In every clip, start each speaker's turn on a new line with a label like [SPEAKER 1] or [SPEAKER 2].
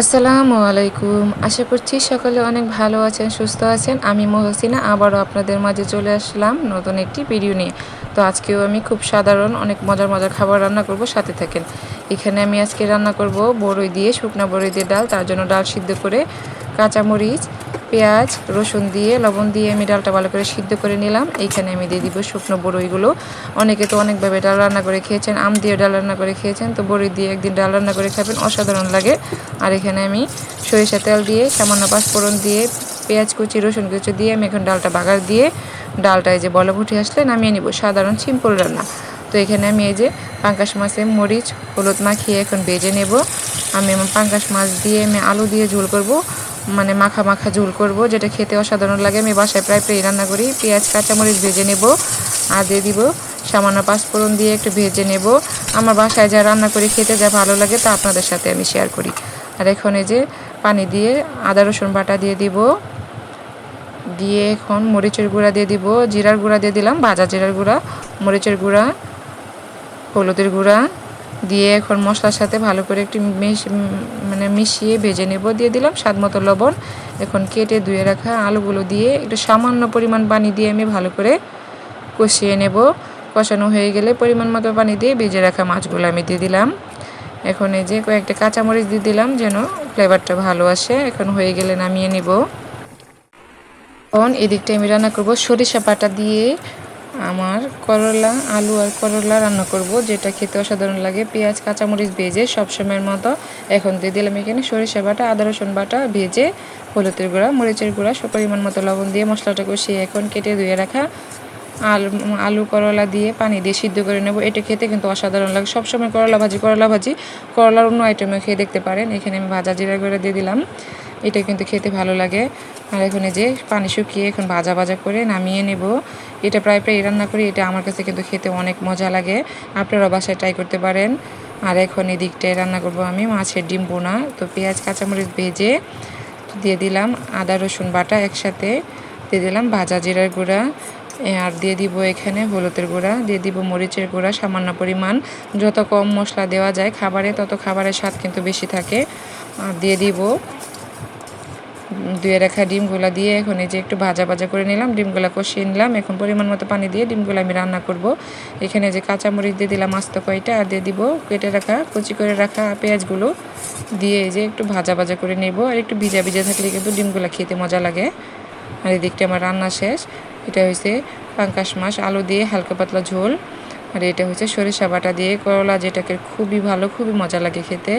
[SPEAKER 1] আসসালামু আলাইকুম। আশা করছি সকলে অনেক ভালো আছেন, সুস্থ আছেন। আমি মহসিনা, আবারও আপনাদের মাঝে চলে আসলাম নতুন একটি ভিডিও নিয়ে। তো আজকেও আমি খুব সাধারণ, অনেক মজার মজার খাবার রান্না করব সাথে থাকেন। এখানে আমি আজকে রান্না করব বড়ই দিয়ে শুকনা বড়ই দিয়ে ডাল, তার জন্য ডাল সিদ্ধ করে কাঁচামরিচ পেঁয়াজ, রসুন দিয়ে, লবণ দিয়ে আমি ডালটা ভালো করে সিদ্ধ করে নিলাম। এইখানে আমি দিয়ে দিব শুকনো বড়ইগুলো। অনেকে তো অনেকভাবে ডাল রান্না করে খেয়েছেন, আম দিয়ে ডাল রান্না করে খেয়েছেন, তো বড়ই দিয়ে একদিন ডাল রান্না করে খাবেন, অসাধারণ লাগে। আর এখানে আমি সরিষা তেল দিয়ে, সামান্য পাঁচফোড়ন দিয়ে, পেঁয়াজ কুচি, রসুন কুচি দিয়ে আমি এখন ডালটা বাগার দিয়ে ডালটায় যে বলক উঠে আসলে নামিয়ে নিব। সাধারণ সিম্পল রান্না। তো এখানে আমি এই যে পাঙ্কাশ মাছে মরিচ, হলুদ মাখিয়ে এখন ভেজে নেব। আমি আমার পাঙ্কাশ মাছ দিয়ে আমি আলু দিয়ে ঝোল করব। মানে মাখা মাখা ঝোল করব, যেটা খেতে অসাধারণ লাগে। আমি বাসায় প্রায় প্রায় রান্না করি। পেঁয়াজ, কাঁচামরিচ ভেজে নেব আর দিয়ে দিব সামান্য পাঁচফোড়ন দিয়ে একটু ভেজে নেব। আমার বাসায় যা রান্না করি, খেতে যা ভালো লাগে তা আপনাদের সাথে আমি শেয়ার করি। আর এখন এই যে পানি দিয়ে আদা, রসুন বাটা দিয়ে দিব। দিয়ে এখন মরিচের গুঁড়া দিয়ে দিব। জিরার গুঁড়া দিয়ে দিলাম, ভাজা জিরার গুঁড়া, মরিচের গুঁড়া, হলুদের গুঁড়া দিয়ে এখন মশলার সাথে ভালো করে একটু মানে মিশিয়ে ভেজে নেব। দিয়ে দিলাম স্বাদ মতো লবণ। এখন কেটে ধুয়ে রাখা আলুগুলো দিয়ে একটু সামান্য পরিমাণ পানি দিয়ে আমি ভালো করে কষিয়ে নেব। কষানো হয়ে গেলে পরিমাণ মতো পানি দিয়ে ভেজে রাখা মাছগুলো আমি দিয়ে দিলাম। এখন এই যে কয়েকটা কাঁচামরিচ দিয়ে দিলাম যেন ফ্লেভারটা ভালো আসে। এখন হয়ে গেলে নামিয়ে নেব। এখন এদিকটা আমি রান্না করব। সরিষা পাটা দিয়ে আমার করলা, আলু আর করলা রান্না করব, যেটা খেতে অসাধারণ লাগে। পেঁয়াজ, কাঁচামরিচ ভেজে সবসময়ের মতো এখন দিয়ে দিলাম এখানে সরিষা বাটা, আদা রসুন বাটা ভেজে হলুদের গুঁড়া, মরিচের গুঁড়া সব পরিমাণ মতো লবণ দিয়ে মশলাটা কষিয়ে এখন কেটে ধুয়ে রাখা। আলু আলু, করলা দিয়ে পানি দিয়ে সিদ্ধ করে নেব। এটা খেতে কিন্তু অসাধারণ লাগে। সবসময় করলা ভাজি করলা ভাজি। করলার অন্য আইটেমে খেয়ে দেখতে পারেন। এখানে আমি ভাজা জিরা করে দিয়ে দিলাম। এটা কিন্তু খেতে ভালো লাগে। আর এখানে যে পানি শুকিয়ে এখন ভাজা ভাজা করে নামিয়ে নেব। এটা প্রায় প্রায় রান্না করি, এটা আমার কাছে কিন্তু খেতে অনেক মজা লাগে। আপনারা বাসায় ট্রাই করতে পারেন। আর এখন এদিকটায় রান্না করব আমি, মাছের ডিম বোনা। তো পেঁয়াজ, কাঁচামরিচ ভেজে দিয়ে দিলাম আদা, রসুন বাটা একসাথে দিয়ে দিলাম, ভাজা জিরার গুঁড়া। আর দিয়ে দিব এখানে হলুদের গুঁড়া, দিয়ে দিব মরিচের গুঁড়া, সামান্য পরিমাণ। যত কম মশলা দেওয়া যায় খাবারে, তত খাবারের স্বাদ কিন্তু বেশি থাকে। আর দিয়ে দিব ধুয়ে রাখা ডিমগুলো দিয়ে এখন এই যে একটু ভাজা ভাজা করে নিলাম, ডিমগুলো কষিয়ে নিলাম। এখন পরিমাণ মতো পানি দিয়ে ডিমগুলো আমি রান্না করব। এখানে যে কাঁচামরিচ দিয়ে দিলাম আস্ত কয়টা, আর দিয়ে দিব কেটে রাখা, কুচি করে রাখা পেঁয়াজগুলো। দিয়ে এই যে একটু ভাজা ভাজা করে নেব, আর একটু ভিজা ভিজা থাকলে কিন্তু ডিমগুলো খেতে মজা লাগে। আর এদিকটা আমার রান্না শেষ। এটা হয়েছে পাঙ্কাশ মাছ, আলু দিয়ে হালকা পাতলা ঝোল। আর এটা হচ্ছে সরিষা বাটা দিয়ে করলা, যেটাকে খুবই ভালো, খুবই মজা লাগে খেতে।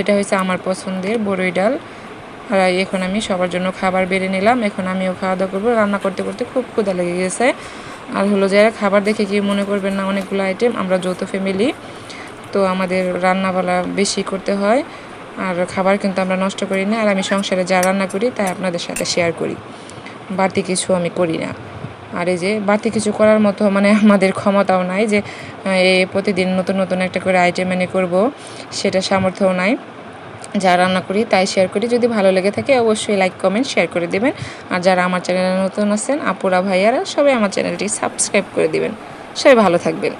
[SPEAKER 1] এটা হচ্ছে আমার পছন্দের বড়ই ডাল। এখন আমি সবার জন্য খাবার বেড়ে নিলাম। এখন আমিও খাওয়া দাওয়া করব। রান্না করতে করতে খুব ক্ষুদা লেগে গেছে। আর হলো যারা খাবার দেখে কি মনে করবেন না, অনেকগুলো আইটেম আমরা যৌথ ফ্যামিলি তো আমাদের রান্নাবালা বেশি করতে হয়। আর খাবার কিন্তু আমরা নষ্ট করি না। আর আমি সংসারে যা রান্না করি, তাই আপনাদের সাথে শেয়ার করি। বাড়তি কিছু আমি করি না। আর এই যে, বাড়তি কিছু করার মতো মানে আমাদের ক্ষমতাও নাই যে, এ প্রতিদিন নতুন নতুন একটা করে আইটেম এনে করব। সেটা সামর্থ্যও নাই। যা রান্না করি তাই শেয়ার করি। যদি ভালো লেগে থাকে অবশ্যই লাইক কমেন্ট শেয়ার করে দেবেন। আর যারা আমার চ্যানেলে নতুন আছেন, আপুরা, ভাইয়ারা, সবাই আমার চ্যানেলটি সাবস্ক্রাইব করে দেবেন। সবাই ভালো থাকবেন।